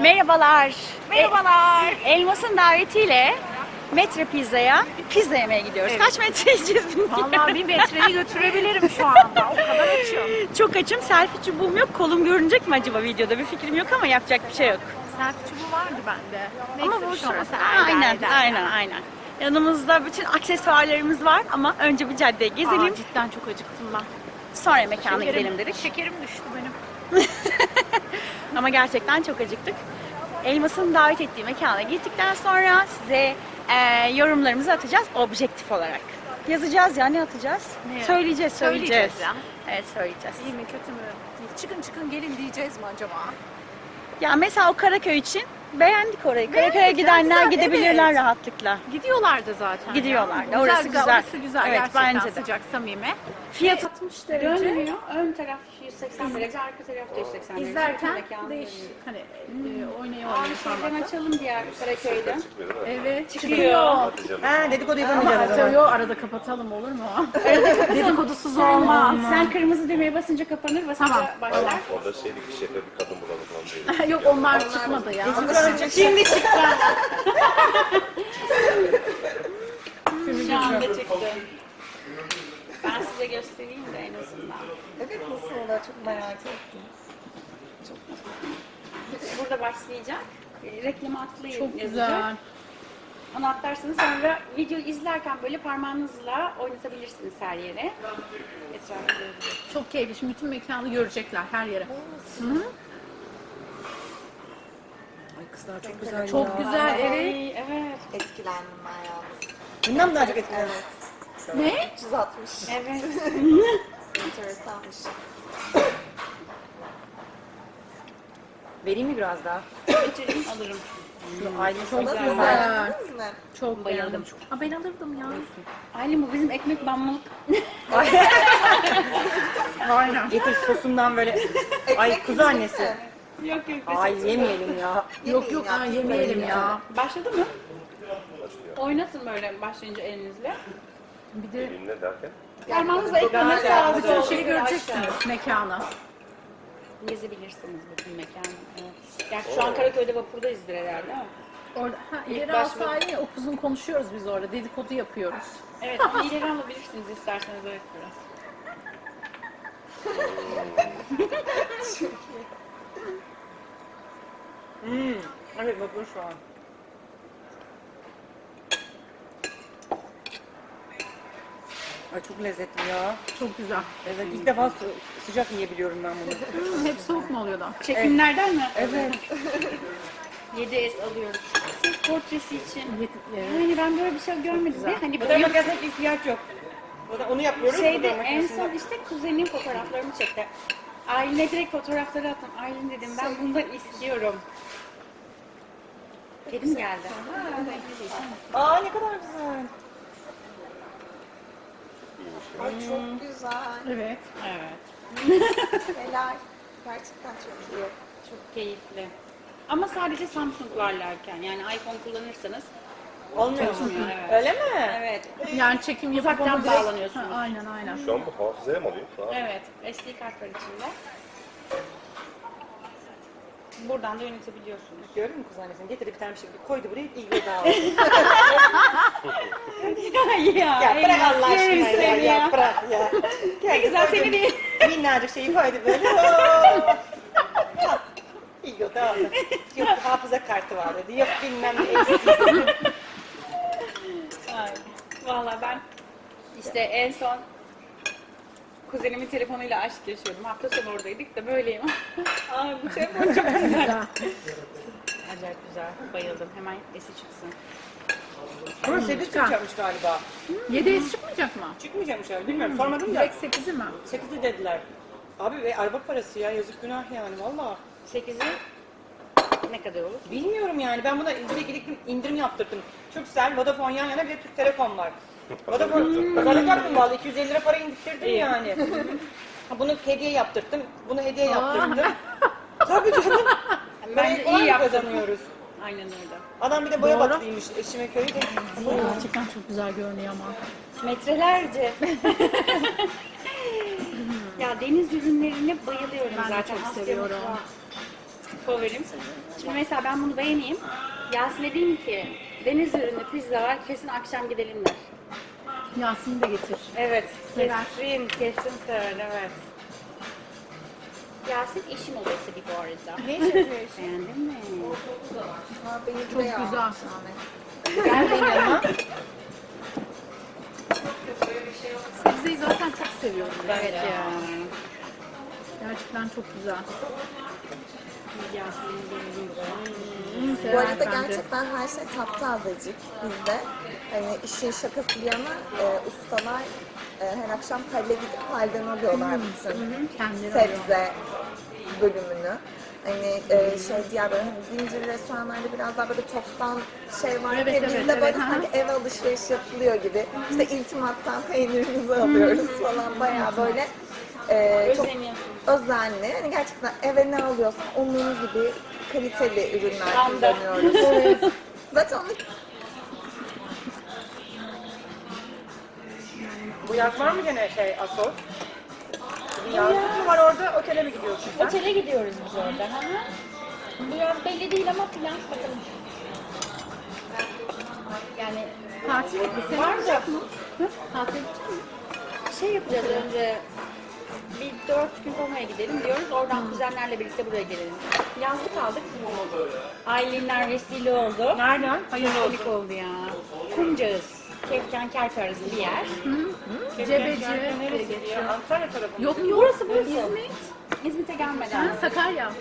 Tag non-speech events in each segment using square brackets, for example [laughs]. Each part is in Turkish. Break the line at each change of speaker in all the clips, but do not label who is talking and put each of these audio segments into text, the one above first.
Merhabalar.
Merhabalar.
E- Elmas'ın davetiyle Metre Pizza'ya pizza yemeye gidiyoruz.
Evet.
Kaç metre yiyeceğiz bilmiyorum.
Vallahi bir metreyi [laughs] götürebilirim şu anda. O kadar açım.
Çok açım. Selfie çubuğum yok. Kolum görünecek mi acaba videoda? Bir fikrim yok ama yapacak bir şey yok.
Selfie çubuğu vardı bende. Neyse,
ama boş.
Eder,
Aynen, aynen, aynen. Yanımızda bütün aksesuarlarımız var ama önce bir caddeyi gezelim.
Aa, cidden çok acıktım ben.
Sonra mekana gidelim dedik.
Şekerim düştü benim. [laughs] [laughs]
Ama gerçekten çok acıktık. Elmas'ın davet ettiği mekana gittikten sonra size e, yorumlarımızı atacağız objektif olarak. Yazacağız ya ne atacağız?
Ne?
Söyleyeceğiz, söyleyeceğiz.
Söyleyeceğiz ya.
Evet söyleyeceğiz.
İyi mi kötü mü? Çıkın çıkın gelin diyeceğiz mi acaba?
Ya mesela o Karaköy için beğendik orayı. Karaköy'e gidenler
güzel,
gidebilirler
evet.
rahatlıkla.
Gidiyorlardı zaten.
Gidiyorlardı,
ya.
orası güzel.
Orası güzel
Evet,
gerçekten
bence de.
sıcak samimi.
Fiyat
60 derece.
dönmüyor. Ön taraf 180 derece, arka taraf da 180 derece.
İzlerken
Mekanı
değişik.
dönüyor.
Hani e, oynaya
Aa,
oynaya
şeyden
parmakla.
açalım diğer Karaköy'de.
Evet
Çıkıyor.
Ha dedikodu
Ama
yapamayacağız o zaman.
yok arada kapatalım olur mu? [laughs] Dedikodusuz olmaz.
Sen kırmızı düğmeye basınca kapanır, basınca
Tamam.
başlar.
Orada şeydi ki şefe bir kadın diye. [laughs]
yok onlar çıkmadı ya.
Şimdi çıktı. Şu anda çıktı. Ben size göstereyim de en azından.
Evet nasıl olur çok merak ettim.
Burada başlayacak. E, Reklamı atlayın
Çok
yazacak.
güzel.
Onu atlarsınız sonra video izlerken böyle parmağınızla oynatabilirsiniz her yere. Etrafı.
Çok keyifli. Şimdi bütün mekanı görecekler her yere.
Ay kızlar çok güzel
Çok
ya.
güzel evet.
Ay, evet.
Etkilendim ben yalnız.
Bundan mı daha çok etkilendim?
Ne?
360.
Evet. [laughs]
Enteresanmış.
Vereyim mi biraz daha?
Geçelim alırım.
Şu aile
Çok
salası
güzel.
Beğendiniz mi?
Çok
Bayıldım.
Aa, ben alırdım ya.
Aylin bu bizim ekmek banmalık. [laughs]
Aynen.
Getir sosundan böyle. Ay kuzu annesi.
Yok yok.
Ay yemeyelim ya.
Yok yok ha, yemeyelim ya.
Başladı mı? Oynatın böyle başlayınca elinizle.
Bir de
Elinle derken?
Parmağınızla ekranı sağa
bütün
sola
şeyi
yukarı
göreceksiniz mekanı.
aşağı. Gezebilirsiniz bütün mekanı. Evet. Gerçi şu an Karaköy'de vapurdayızdır herhalde ama.
Orada ha,
İlk
ileri
baş-
alsaydı ya upuzun konuşuyoruz biz orada. Dedikodu yapıyoruz.
Evet ileri alabilirsiniz isterseniz evet biraz.
Hmm. Bakın şu an. Ay çok lezzetli ya.
Çok güzel.
Evet ilk defa sı- sıcak yiyebiliyorum ben bunu. [laughs]
Hep soğuk mu oluyor da?
Çekimlerden mi?
Evet. [laughs]
7S alıyoruz. Sırf portresi için. Yani ben böyle bir şey görmedim. Ve hani
Fotoğraf
böyle
makinesine ihtiyaç yok. O da- Onu yapıyoruz.
şeyde
fotoğraf
en
makinesinde.
son işte kuzenin fotoğraflarımı çekti. Aylin'e direkt fotoğrafları attım. Aylin dedim ben bundan istiyorum. Kedim geldi.
Aa ne kadar güzel.
Ay çok güzel.
Evet.
Evet. [laughs]
Helal. Gerçekten çok iyi.
Çok keyifli. Ama sadece Samsung'larlarken yani iPhone kullanırsanız
Olmuyor mu?
Evet.
Öyle mi?
evet.
Yani çekim yapıp
Uzaktan
onu direkt-
bağlanıyorsunuz.
Ha, aynen aynen.
Şu an bu hafızaya mı alıyor?
Evet. SD kart var içinde. Buradan da yönetebiliyorsunuz.
Gördün mü kız annesini? Getirdi bir tane bir şey koydu buraya ilgili dağıldı. [laughs]
ya,
ya bırak Allah aşkına ya,
seni
ya, bırak ya.
Ne güzel seni değil.
Minnacık şeyi koydu böyle. [laughs] İlgili dağıldı. Yok hafıza kartı var dedi. Yok bilmem ne eksik.
Valla ben işte en son kuzenimin telefonuyla aşk yaşıyordum. Hafta sonu oradaydık da böyleyim. [laughs] Ay bu telefon çok [laughs] güzel. Acayip güzel. Bayıldım. Hemen esi çıksın.
Ama 8 çıkacakmış galiba.
7S çıkmayacak mı?
Çıkmayacakmış abi bilmiyorum sormadım da.
Direkt 8'i mi?
8'i dediler. Abi ve araba parası ya yazık günah yani valla.
8'i ne kadar olur?
Bilmiyorum yani ben buna direkt gidip indirim yaptırdım. Turkcell, Vodafone yan yana bir de Türk Telekom var. Vodafone, pazarlık yaptım valla 250 lira para indirttirdim yani. Bunu hediye yaptırttım, bunu hediye yaptırttım. Tabii canım. [laughs]
Bence iyi
mı kazanıyoruz.
Aynen öyle.
Adam bir de boya
Doğru.
baktıymış eşime köyü de.
Gerçekten çok güzel görünüyor ama.
Metrelerce. [laughs] ya deniz ürünlerine bayılıyorum
Ben de
zaten.
çok
Asya
seviyorum.
mutfağı Favorim. Şimdi mesela ben bunu beğeneyim. Yasin'e diyeyim ki deniz ürünü pizza var kesin akşam gidelim der.
Yasin'i de getir.
Evet.
Sever.
Kesin, kesin sever evet. Yasin eşim tabii bu arada.
Ne yapıyorsun?
Beğendin mi?
Ha, beni
Çok güzel.
Ahmet.
Gel benim yanıma.
Sebzeyi zaten çok seviyorum.
Evet ya.
Gerçekten çok güzel.
Yasin'in geldiği gibi.
Hmm,
Bu arada
bence.
gerçekten her şey taptazecik bizde. Hani işin şakası bir yana e, ustalar e, her akşam halle gidip halden alıyorlar bütün
Kendileri alıyor.
sebze bölümünü. Hani e, şey diğer böyle hani zincir restoranlarda biraz daha böyle toptan şey var
Evet,
ya
evet,
bizde
evet,
böyle
hı.
sanki ev alışveriş yapılıyor gibi. İşte iltimattan peynirimizi alıyoruz falan bayağı böyle e, çok özenli. Hani gerçekten eve ne alıyorsan onun gibi kaliteli ürünler
Tam da.
kullanıyoruz. [laughs] Zaten onu
Bu yaz var mı gene şey Asos? Bir yazlık mı var orada? Otele mi gidiyorsun sen?
Otele gidiyoruz biz orada. Hı hı. Bu yaz belli değil ama plan bakalım. Yani
Tatil etmesi
var da
Tatil edecek mi?
şey yapacağız önce bir dört gün Roma'ya gidelim diyoruz. Oradan kuzenlerle birlikte buraya gelelim. Yazlık aldık. Aylinler vesile oldu.
Nereden? Hayırlı
Komik oldu ya. Kumcağız. Kefken Kerpe arası bir yer.
Cebeci?
Antalya tarafı?
Yok yok.
Burası burası.
İzmit.
İzmit'e gelmeden.
Ha, Sakarya.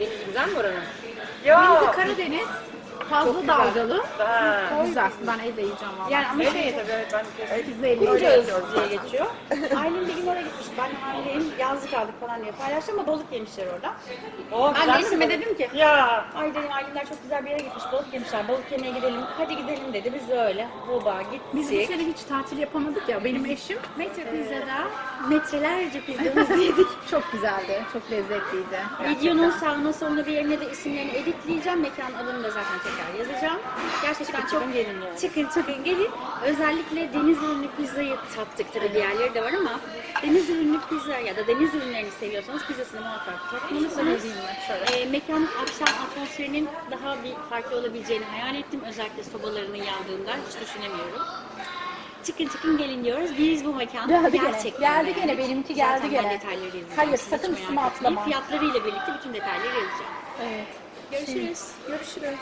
Deniz güzel mi oranın?
Denizi
Ya.
Karadeniz. Fazla dalgalı. Güzel. Ben evde yiyeceğim valla.
Yani ama şey,
tabii evet ben kesin.
Pizza eli
Kumcağız diye geçiyor. [laughs] Aylin bir gün oraya gitmiş. Ben Aylin'im yazlık aldık falan diye paylaştı ama balık yemişler orada.
Oo,
Ben
güzel
de
mi
eşime
bu?
dedim ki
Ya.
Ay dedim Aylinler çok güzel bir yere gitmiş balık yemişler. Balık yemeye gidelim. Hadi gidelim dedi. Biz de öyle. Hoba
Biz bu
gittik.
sene hiç tatil yapamadık ya. Benim eşim
Metre pizzada metrelerce pizzamızı yedik. [laughs]
çok güzeldi. Çok lezzetliydi.
Videonun sağına soluna bir yerine de isimlerini editleyeceğim. Mekan adını da zaten tekrar yazacağım. Gerçekten çok
çıkın gelin yani.
Çıkın çıkın gelin. Özellikle deniz ürünlü pizzayı tattık. Tabii diğerleri de var ama deniz ürünlü pizza ya da deniz ürünlerini seviyorsanız pizzasını muhakkak tatmalısınız. Ee, mekanın akşam atmosferinin daha bir farklı olabileceğini hayal ettim. Özellikle sobalarının yandığında hiç düşünemiyorum. Çıkın çıkın gelin diyoruz. Biz bu mekanda
Geldi gene.
gerçekten
Geldi gene. Benimki geldi
Zaten
gene.
detayları yazacağım.
Hayır,
Siz
sakın üstüme atlama.
Fiyatlarıyla birlikte bütün detayları yazacağım.
Evet.
Görüşürüz.
Görüşürüz.